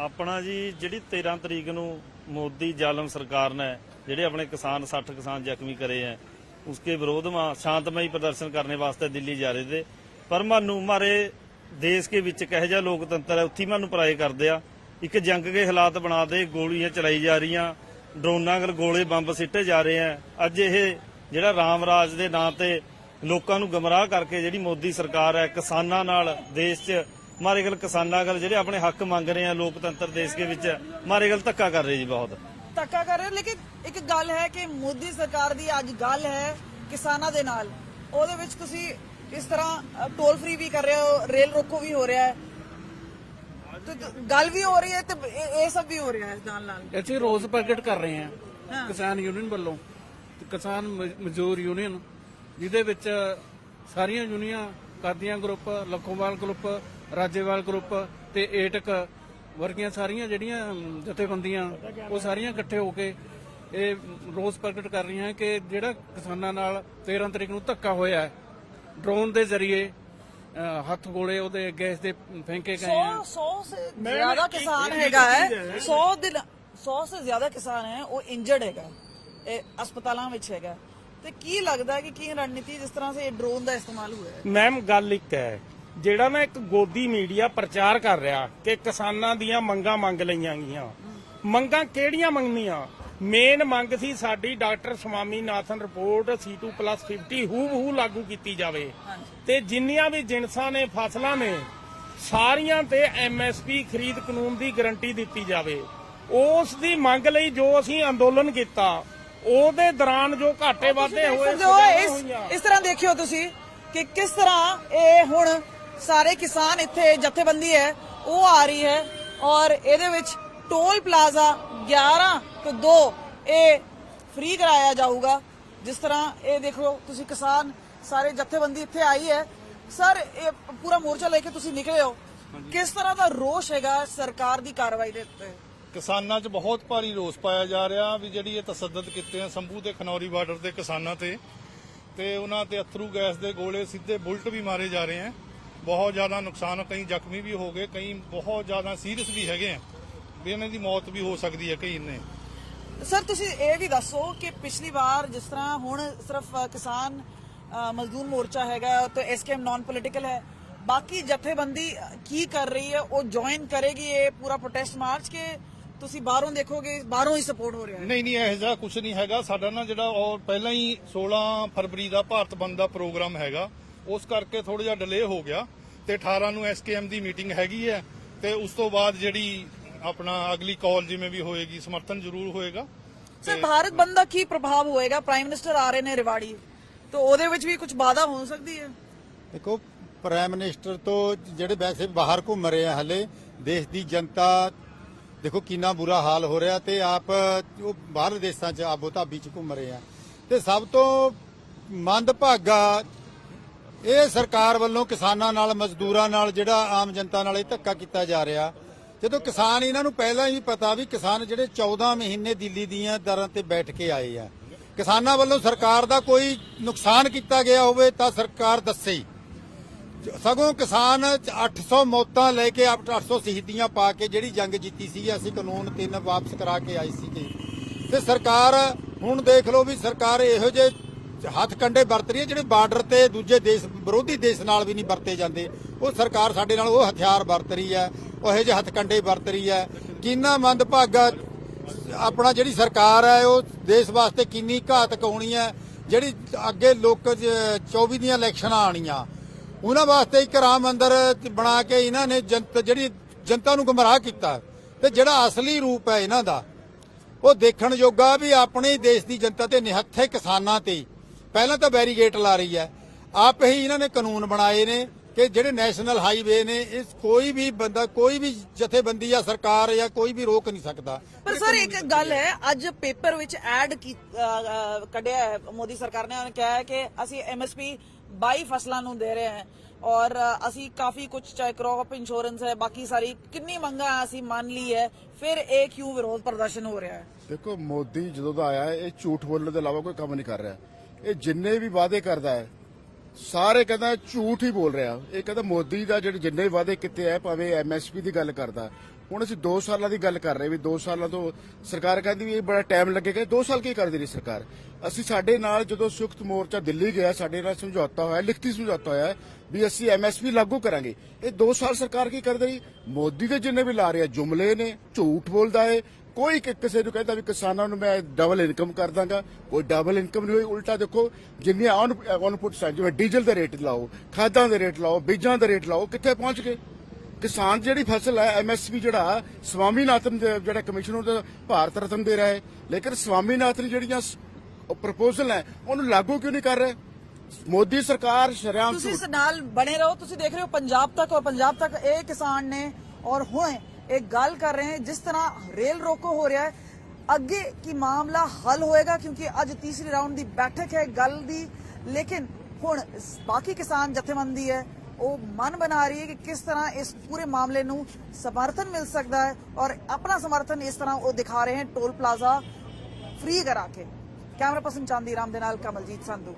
ਆਪਣਾ ਜੀ, ਜਿਹੜੀ 13 ਤਰੀਕ ਨੂੰ ਮੋਦੀ ਜ਼ਾਲਮ ਸਰਕਾਰ ਨੇ, ਜਿਹੜੇ ਆਪਣੇ ਕਿਸਾਨ 60 ਕਿਸਾਨ ਜ਼ਖਮੀ ਕਰੇ ਐ ਉਸਕੇ ਵਿਰੋਧ ਮਾ ਸ਼ਾਂਤਮਈ ਪ੍ਰਦਰਸ਼ਨ ਕਰਨੇ ਵਾਸਤੇ ਦਿੱਲੀ ਜਾ ਰਹੇ ਤੇ ਪਰ ਮਾਨੂੰ, ਮਾਰੇ ਦੇਸ਼ ਕੇ ਵਿੱਚ ਕਹੇ ਜਾ ਲੋਕਤੰਤਰ ਹੈ, ਉੱਥੀ ਮਾਨੂੰ ਪਰਾਏ ਕਰਦੇ ਆ। ਇੱਕ ਜੰਗ ਦੇ ਹਾਲਾਤ ਬਣਾ ਦੇ, ਗੋਲੀਆਂ ਚਲਾਈ ਜਾ ਰਹੀਆਂ, ਡਰੋਨਾਂ ਨਾਲ ਗੋਲੇ ਬੰਬ ਸਿੱਟੇ ਜਾ ਰਹੇ ਆ ਅੱਜ ਇਹ ਜਿਹੜਾ ਰਾਮ ਰਾਜ ਦੇ ਨਾਂ ਤੇ ਲੋਕਾਂ ਨੂੰ ਗਮਰਾਹ ਕਰਕੇ ਜਿਹੜੀ ਮੋਦੀ ਸਰਕਾਰ ਹੈ, ਕਿਸਾਨਾਂ ਨਾਲ ਦੇਸ਼ 'ਚ ਮਾਰੇ ਗੱਲ ਕਿਸਾਨਾਂ ਗੱਲ ਜਿਹੜੇ ਆਪਣੇ ਹੱਕ ਮੰਗ ਰਹੇ ਆ ਲੋਕਤੰਤਰ ਦੇਸ਼ ਦੇ ਵਿੱਚ ਮਾਰੇ ਗੱਲ ਧੱਕਾ ਕਰ ਰਹੇ ਜੀ ਬਹੁਤ। ਧੱਕਾ ਕਰ ਰਹੇ ਲੇਕਿਨ ਇੱਕ ਗੱਲ ਹੈ ਕਿ ਮੋਦੀ ਸਰਕਾਰ ਦੀ ਅੱਜ ਗੱਲ ਹੈ ਕਿਸਾਨਾਂ ਦੇ ਨਾਲ। ਉਹਦੇ ਵਿੱਚ ਤੁਸੀਂ ਇਸ ਤਰ੍ਹਾਂ ਟੋਲ ਫ੍ਰੀ ਵੀ ਕਰ ਰਹੇ ਹੋ ਰੇਲ ਰੋਕੋ ਵੀ ਹੋ ਰਿਹਾ ਹੈ। ਗੱਲ ਵੀ ਹੋ ਰਹੀ ਹੈ ਤੇ ਇਹ ਸਭ ਵੀ ਹੋ ਰਿਹਾ ਹੈ ਨਾਲ ਨਾਲ। ਅਸੀਂ ਰੋਸ ਪ੍ਰਗਟ ਕਰ ਰਹੇ ਹਾਂ। ਹਾਂ। ਕਿਸਾਨ ਯੂਨੀਅਨ ਵੱਲੋਂ ਕਿਸਾਨ ਮਜ਼ਦੂਰ ਯੂਨੀਅਨ ਜਿਹਦੇ ਵਿੱਚ ਸਾਰੀਆਂ ਯੂਨੀਅਨਾਂ Kadian group Lakhowal group Rajewal group ਤੇ ਏਟਕ ਵਰਗੀਆਂ ਸਾਰੀਆਂ ਜਿਹੜੀਆਂ ਜਥੇਬੰਦੀਆਂ ਉਹ ਸਾਰੀਆਂ ਇਕੱਠੇ ਹੋ ਕੇ ਇਹ ਰੋਸ ਪ੍ਰਗਟ ਕਰ ਰਹੀਆਂ ਕਿ ਜਿਹੜਾ ਕਿਸਾਨਾਂ ਨਾਲ 13 ਤਰੀਕ ਨੂੰ ਧੱਕਾ ਹੋਇਆ ਹੈ ਡਰੋਨ ਦੇ ਜ਼ਰੀਏ ਹੱਥ ਗੋਲੇ ਉਹਦੇ ਗੈਸ ਦੇ ਫੈਂਕੇ ਗਏ ਆ। 100 ਸੇ ਜ਼ਿਆਦਾ ਕਿਸਾਨ ਹੈਗਾ ਹੈ। 100 ਦਿਨ 100 ਸੇ ਜ਼ਿਆਦਾ ਕਿਸਾਨ ਹੈ ਉਹ ਇੰਜਰਡ ਹੈਗਾ। ਇਹ ਹਸਪਤਾਲਾਂ ਵਿੱਚ ਹੈਗਾ। ਤੇ ਕੀ ਲੱਗਦਾ ਕਿ ਕੀ ਰਣਨੀਤੀ ਜਿਸ ਤਰ੍ਹਾਂ ਸੇ ਡਰੋਨ ਦਾ ਇਸਤੇਮਾਲ ਹੋਇਆ ਮੈਮ ਗੱਲ ਇੱਕ ਹੈ। ਜਿਹੜਾ ਨਾ ਇੱਕ ਗੋਦੀ ਮੀਡੀਆ ਪ੍ਰਚਾਰ ਕਰ ਰਿਹਾ ਕਿ ਕਿਸਾਨਾਂ ਦੀਆਂ ਮੰਗਾਂ ਮੰਗ ਲਈਆਂ ਗਈਆਂ। ਮੰਗਾਂ ਕਿਹੜੀਆਂ ਮੰਗਣੀਆਂ? ਮੇਨ ਮੰਗ ਸੀ ਸਾਡੀ ਡਾਕਟਰ ਸਵਾਮੀਨਾਥਨ ਰਿਪੋਰਟ C2+50 ਹੂ ਹੂ ਲਾਗੂ ਕੀਤੀ ਜਾਵੇ। ਤੇ ਜਿੰਨੀਆਂ ਵੀ ਜਿਨਸਾਂ ਨੇ ਫਸਲਾਂ ਨੇ ਸਾਰੀਆਂ ਤੇ MSP ਖਰੀਦ ਕਾਨੂੰਨ ਦੀ ਗਾਰੰਟੀ ਦਿੱਤੀ ਜਾਵੇ। ਉਸ ਦੀ ਮੰਗ ਲਈ ਜੋ ਅਸੀਂ ਅੰਦੋਲਨ ਕੀਤਾ ਉਹਦੇ ਦੌਰਾਨ ਜੋ ਘਾਟੇ ਵਾਧੇ ਹੋਏ। ਇਸ ਤਰ੍ਹਾਂ ਦੇਖਿਓ ਤੁਸੀਂ ਕਿ ਕਿਸ ਤਰ੍ਹਾਂ ਇਹ ਹੁਣ ਸਾਰੇ ਕਿਸਾਨ ਇੱਥੇ ਜਥੇਬੰਦੀ ਹੈ ਉਹ ਆ ਰਹੀ ਹੈ ਔਰ ਇਹਦੇ ਵਿੱਚ ਟੋਲ ਪਲਾਜ਼ਾ 11 ਤੋਂ 2 ਇਹ ਫ੍ਰੀ ਕਰਾਇਆ ਜਾਊਗਾ। ਜਿਸ ਤਰ੍ਹਾਂ ਇਹ ਦੇਖੋ ਤੁਸੀਂ ਕਿਸਾਨ ਸਾਰੇ ਜਥੇਬੰਦੀ ਇੱਥੇ ਆਈ ਹੈ। ਸਰ ਇਹ ਪੂਰਾ ਮੋਰਚਾ ਲੈ ਕੇ ਤੁਸੀਂ ਨਿਕਲੇ ਹੋ। ਕਿਸ ਤਰ੍ਹਾਂ ਦਾ ਰੋਸ਼ ਹੈਗਾ ਸਰਕਾਰ ਦੀ ਕਾਰਵਾਈ ਦੇ ਉੱਤੇ? ਕਿਸਾਨਾਂ 'ਚ ਬਹੁਤ ਭਾਰੀ ਰੋਸ ਪਾਇਆ ਜਾ ਰਿਹਾ ਵੀ ਜਿਹੜੀ ਇਹ ਤਸੱਦਦ ਕੀਤੇ ਆ ਸੰਭੂ ਤੇ ਖਨੌਰੀ ਬਾਰਡਰ ਦੇ ਕਿਸਾਨਾਂ ਤੇ ਤੇ ਉਹਨਾਂ ਤੇ ਅਥਰੂ ਗੈਸ ਦੇ ਗੋਲੇ ਸਿੱਧੇ ਬੁਲਟ ਵੀ ਮਾਰੇ ਜਾ ਰਹੇ ਆ। ਬਹੁਤ ਜ਼ਿਆਦਾ ਨੁਕਸਾਨ ਕਈ ਜ਼ਖਮੀ ਵੀ ਹੋ ਗਏ ਕਈ ਬਹੁਤ ਜ਼ਿਆਦਾ ਸੀਰੀਅਸ ਵੀ ਹੈਗੇ ਆ। ਵੀ ਇਹਨਾਂ ਦੀ ਮੌਤ ਵੀ ਹੋ ਸਕਦੀ ਹੈ ਕਈ ਨੇ ਸਰ ਤੁਸੀਂ ਇਹ ਵੀ ਦੱਸੋ ਕਿ ਪਿਛਲੀ ਵਾਰ ਜਿਸ ਤਰ੍ਹਾਂ ਹੁਣ ਸਿਰਫ ਕਿਸਾਨ ਮਜ਼ਦੂਰ ਮੋਰਚਾ ਹੈਗਾ ਤੇ ਐਸਕੇਐਮ ਨਾਨ ਪੋਲੀਟੀਕਲ ਹੈ। ਬਾਕੀ ਜਥੇਬੰਦੀ ਕੀ ਕਰ ਰਹੀ ਹੈ? ਉਹ ਜੁਆਇਨ ਕਰੇਗੀ ਇਹ ਪੂਰਾ ਪ੍ਰੋਟੈਸਟ ਮਾਰਚ ਕਿ? ਤੁਸੀਂ ਬਾਹਰੋਂ ਦੇਖੋਗੇ ਬਾਹਰੋਂ ਹੀ ਸਪੋਰਟ ਹੋ ਰਿਹਾ ਹੈ। ਨਹੀਂ ਨਹੀਂ ਇਹੋ ਜਿਹਾ ਕੁਝ ਨਹੀਂ ਹੈਗਾ। ਸਾਡਾ ਨਾ ਜਿਹੜਾ ਔਰ ਪਹਿਲਾਂ ਹੀ 16 ਫਰਵਰੀ ਦਾ ਭਾਰਤ ਬੰਦ ਦਾ ਪ੍ਰੋਗਰਾਮ ਹੈਗਾ। ਉਸ ਕਰਕੇ ਥੋੜਾ ਜਿਹਾ ਡਿਲੇ ਹੋ ਗਿਆ ਤੇ 18 ਨੂੰ ਐਸਕੇਐਮ ਦੀ ਮੀਟਿੰਗ ਹੈਗੀ ਹੈ ਤੇ ਉਸ ਤੋਂ ਬਾਅਦ ਜਿਹੜੀ ਆਪਣਾ ਅਗਲੀ ਕਾਲ ਜਿਵੇਂ ਵੀ ਹੋਏਗੀ ਸਮਰਥਨ ਜ਼ਰੂਰ ਹੋਏਗਾ ਸਰ ਭਾਰਤ ਬੰਦ ਦਾ ਕੀ ਪ੍ਰਭਾਵ ਹੋਏਗਾ? ਪ੍ਰਾਈਮ ਮਿਨਿਸਟਰ ਆ ਰਹੇ ਨੇ ਰਿਵਾੜੀ ਤਾਂ ਉਹਦੇ ਵਿੱਚ ਵੀ ਕੁਝ ਬਾਧਾ ਹੋ ਸਕਦੀ ਹੈ? ਦੇਖੋ ਪ੍ਰਾਈਮ ਮਿਨਿਸਟਰ ਤੋਂ ਜਿਹੜੇ ਵੈਸੇ ਬਾਹਰ ਘੁੰਮ ਰਹੇ ਆ ਹਲੇ ਦੇਸ਼ ਦੀ ਜਨਤਾ ਦੇਖੋ ਕਿੰਨਾ ਬੁਰਾ ਹਾਲ ਹੋ ਰਿਹਾ ਤੇ ਆਪ ਉਹ ਬਾਹਰ ਦੇਸ਼ਾਂ 'ਚ ਆਬੋ ਧਾਬੀ 'ਚ ਘੁੰਮ ਰਹੇ ਆ। ਤੇ ਸਭ ਤੋਂ ਮੰਦਭਾਗਾ ਇਹ ਸਰਕਾਰ ਵੱਲੋਂ ਕਿਸਾਨਾਂ ਨਾਲ, ਮਜ਼ਦੂਰਾਂ ਨਾਲ ਜਿਹੜਾ ਆਮ ਜਨਤਾ ਨਾਲ ਇਹ ਧੱਕਾ ਕੀਤਾ ਜਾ ਰਿਹਾ। ਜਦੋਂ ਕਿਸਾਨ ਇਹਨਾਂ ਨੂੰ ਪਹਿਲਾਂ ਹੀ ਪਤਾ ਵੀ ਕਿਸਾਨ ਜਿਹੜੇ 14 ਮਹੀਨੇ ਦਿੱਲੀ ਦੀਆਂ ਦਰਾਂ ਤੇ ਬੈਠ ਕੇ ਆਏ ਆ। ਕਿਸਾਨਾਂ ਵੱਲੋਂ ਸਰਕਾਰ ਦਾ ਕੋਈ ਨੁਕਸਾਨ ਕੀਤਾ ਗਿਆ ਹੋਵੇ ਤਾਂ ਸਰਕਾਰ ਦੱਸੇ। ਸਗੋਂ ਕਿਸਾਨ 800 ਮੌਤਾਂ ਲੈ ਕੇ ਆਪ 800 ਸ਼ਹੀਦੀਆਂ ਪਾ ਕੇ ਜਿਹੜੀ ਜੰਗ ਜਿੱਤੀ ਸੀ, ਅਸੀਂ ਕਾਨੂੰਨ ਤਿੰਨ ਵਾਪਸ ਕਰਾ ਕੇ ਆਈ ਸੀਗੇ। ਤੇ ਸਰਕਾਰ, ਹੁਣ ਦੇਖ ਲਓ ਵੀ ਸਰਕਾਰ ਇਹੋ ਜਿਹੇ ਹੱਥ ਕੰਡੇ ਵਰਤ ਰਹੀ ਹੈ, ਜਿਹੜੇ ਬਾਰਡਰ ਤੇ ਦੂਜੇ ਦੇਸ਼, ਵਿਰੋਧੀ ਦੇਸ਼ ਨਾਲ ਵੀ ਨਹੀਂ ਵਰਤੇ ਜਾਂਦੇ। ਉਹ ਸਰਕਾਰ ਸਾਡੇ ਨਾਲ ਉਹ ਹਥਿਆਰ ਵਰਤ ਰਹੀ ਹੈ, ਉਹ ਇਹੋ ਜਿਹੇ ਹੱਥ ਕੰਡੇ ਵਰਤ ਰਹੀ ਹੈ। ਕਿੰਨਾ ਮੰਦਭਾਗਾ ਆਪਣਾ ਜਿਹੜੀ ਸਰਕਾਰ ਹੈ, ਉਹ ਦੇਸ਼ ਵਾਸਤੇ ਕਿੰਨੀ ਘਾਤਕ ਹੋਣੀ ਹੈ, ਜਿਹੜੀ ਅੱਗੇ ਲੋਕ ਜ- 24 ਦੀਆਂ ਇਲੈਕਸ਼ਨਾਂ ਆਣੀਆਂ ਉਹਨਾਂ ਵਾਸਤੇ ਇੱਕ ਰਾਮ ਮੰਦਰ ਬਣਾ ਕੇ ਇਹਨਾਂ ਨੇ ਜਨਤ, ਜਿਹੜੀ ਜਨਤਾ ਨੂੰ ਗੁੰਮਰਾਹ ਕੀਤਾ ਤੇ ਜਿਹੜਾ ਅਸਲੀ ਰੂਪ ਹੈ ਇਹਨਾਂ ਦਾ, ਉਹ ਦੇਖਣ ਯੋਗਾ ਵੀ ਆਪਣੇ ਦੇਸ਼ ਦੀ ਜਨਤਾ ਤੇ ਨਿਹੱਥੇ ਕਿਸਾਨਾਂ ਤੇ ਪਹਿਲਾਂ ਤਾਂ ਬੈਰੀਗੇਟ ਲਾ ਰਹੀ ਹੈ। ਆਪ ਹੀ ਇਹਨਾਂ ਨੇ ਕਾਨੂੰਨ ਬਣਾਏ ਨੇ ਕਿ ਜਿਹੜੇ ਨੈਸ਼ਨਲ ਹਾਈਵੇ ਨੇ ਇਸ ਕੋਈ ਵੀ ਬੰਦਾ ਕੋਈ ਵੀ ਜਥੇਬੰਦੀ ਜਾਂ ਸਰਕਾਰ ਜਾਂ ਕੋਈ ਵੀ ਰੋਕ ਨਹੀਂ ਸਕਦਾ। ਪਰ ਸਰ ਇੱਕ ਗੱਲ ਹੈ ਅੱਜ ਪੇਪਰ ਵਿੱਚ ਐਡ ਕੱਢਿਆ ਹੈ ਮੋਦੀ ਸਰਕਾਰ ਨੇ ਉਹਨੇ ਕਿਹਾ ਹੈ ਕਿ ਅਸੀਂ ਐਮਐਸਪੀ 22 ਫਸਲਾਂ ਨੂੰ ਦੇ ਰਹੇ ਹਾਂ ਔਰ ਅਸੀਂ ਕਾਫੀ ਕੁਝ ਚਾਹੇ ਕ੍ਰੌਪ ਇੰਸ਼ੋਰੈਂਸ ਹੈ ਬਾਕੀ ਸਾਰੀ ਕਿੰਨੀ ਮੰਗਾਂ ਅਸੀਂ ਮੰਨ ਲਈ ਹੈ ਫਿਰ ਇਹ ਕਿਉਂ ਵਿਰੋਧ ਪ੍ਰਦਰਸ਼ਨ ਹੋ ਰਿਹਾ ਹੈ। ਦੇਖੋ ਮੋਦੀ ਜਦੋਂ ਦਾ ਆਇਆ ਹੈ ਇਹ ਝੂਠ ਬੋਲਣ ਦੇ ਇਲਾਵਾ ਕੋਈ ਕੰਮ ਨਹੀਂ ਕਰ ਰਿਹਾ। ਇਹ ਜਿੰਨੇ ਵੀ ਵਾਅਦੇ ਕਰਦਾ ਹੈ, ਸਾਰੇ ਕਹਿੰਦਾ ਝੂਠ ਹੀ ਬੋਲ ਰਿਹਾ। ਇਹ ਕਹਿੰਦਾ ਮੋਦੀ ਦਾ ਜਿਹੜੇ ਜਿੰਨੇ ਵੀ ਵਾਅਦੇ ਕੀਤੇ ਆ, ਭਾਵੇਂ ਐਮਐਸਪੀ ਦੀ ਗੱਲ ਕਰਦਾ। ਹੁਣ ਅਸੀਂ 2 ਸਾਲਾਂ ਦੀ ਗੱਲ ਕਰ ਰਹੇ ਵੀ 2 ਸਾਲਾਂ ਤੋਂ ਸਰਕਾਰ ਕਹਿੰਦੀ ਵੀ ਇਹ ਬੜਾ ਟਾਈਮ ਲੱਗੇਗਾ 2 ਸਾਲ ਕੀ ਕਰਦੀ ਰਹੀ ਸਰਕਾਰ? ਅਸੀਂ ਸਾਡੇ ਨਾਲ ਜਦੋਂ ਸੰਯੁਕਤ ਮੋਰਚਾ ਦਿੱਲੀ ਗਿਆ, ਸਾਡੇ ਨਾਲ ਸਮਝੌਤਾ ਹੋਇਆ, ਲਿਖਤੀ ਸਮਝੌਤਾ ਹੋਇਆ ਵੀ ਅਸੀਂ ਐਮਐਸਪੀ ਲਾਗੂ ਕਰਾਂਗੇ। ਇਹ 2 ਸਾਲ ਸਰਕਾਰ ਕੀ ਕਰਦੀ ਰਹੀ? ਮੋਦੀ ਦੇ ਜਿੰਨੇ ਵੀ ਲਾ ਰਿਹਾ ਜੁਮਲੇ ਨੇ, ਝੂਠ ਬੋਲਦਾ ਹੈ ਕੋਈ ਕਿ- ਕਿਸੇ ਨੂੰ ਕਹਿੰਦਾ ਵੀ ਕਿਸਾਨਾਂ ਨੂੰ ਮੈਂ ਡਬਲ ਇਨਕਮ ਕਰ ਦਾਂਗਾ ਕੋਈ ਡਬਲ ਇਨਕਮ ਨਹੀਂ ਹੋਈ ਉਲਟਾ ਦੇਖੋ ਜਿੰਨੀਆਂ ਆਨ ਇਨਪੁਟਸ ਹਨ ਜਿਵੇਂ ਡੀਜ਼ਲ ਦੇ ਰੇਟ ਲਾਓ ਖਾਦਾਂ ਦੇ ਰੇਟ ਲਾਓ ਬੀਜਾਂ ਦੇ ਰੇਟ ਲਾਓ ਕਿੱਥੇ ਪਹੁੰਚ ਗਏ? ਕਿਸਾਨ ਜਿਹੜੀ ਫਸਲ ਹੈ ਐਮਐਸਪੀ ਜਿਹੜਾ ਸਵਾਮੀਨਾਥਨ ਜਿਹੜਾ ਕਮਿਸ਼ਨ ਉਹਦਾ ਭਾਰਤ ਰਤਨ ਦੇ ਰਿਹਾ ਹੈ ਲੇਕਿਨ ਸਵਾਮੀਨਾਥਨ ਜਿਹੜੀਆਂ ਪ੍ਰਪੋਜ਼ਲ ਹੈ ਉਹਨੂੰ ਲਾਗੂ ਕਿਉਂ ਨਹੀਂ ਕਰ ਰਹੇ? ਮੋਦੀ ਸਰਕਾਰ ਸ਼ਰਿਆਮ ਤੁਸੀਂ ਇਸ ਨਾਲ ਬਣੇ ਰਹੋ ਤੁਸੀਂ ਦੇਖ ਰਹੇ ਹੋ ਪੰਜਾਬ ਤੱਕ ਔਰ ਪੰਜਾਬ ਤੱਕ ਇਹ ਕਿਸਾਨ ਨੇ ਔਰ ਹੁਣ ਇਹ ਗੱਲ ਕਰ ਰਹੇ ਹਨ ਜਿਸ ਤਰ੍ਹਾਂ ਰੇਲ ਰੋਕੋ ਹੋ ਰਿਹਾ ਹੈ ਅੱਗੇ ਕੀ ਮਾਮਲਾ ਹੱਲ ਹੋਏਗਾ ਕਿਉਂਕਿ ਅੱਜ ਤੀਸਰੀ ਰਾਉਂਡ ਦੀ ਬੈਠਕ ਹੈ ਗੱਲ ਦੀ ਲੇਕਿਨ ਹੁਣ ਬਾਕੀ ਕਿਸਾਨ ਜਥੇਬੰਦੀ ਹੈ ਉਹ ਮਨ ਬਣਾ ਰਹੀ ਹੈ ਕਿ ਕਿਸ ਤਰ੍ਹਾਂ ਇਸ ਪੂਰੇ ਮਾਮਲੇ ਨੂੰ ਸਮਰਥਨ ਮਿਲ ਸਕਦਾ ਹੈ ਔਰ ਆਪਣਾ ਸਮਰਥਨ ਇਸ ਤਰ੍ਹਾਂ ਉਹ ਦਿਖਾ ਰਹੇ ਹਨ ਟੋਲ ਪਲਾਜ਼ਾ ਫ੍ਰੀ ਕਰਾ ਕੇ ਕੈਮਰਾ ਪਰਸਨ ਚਾਂਦੀ ਰਾਮ ਦੇ ਨਾਲ ਕਮਲਜੀਤ ਸੰਧੂ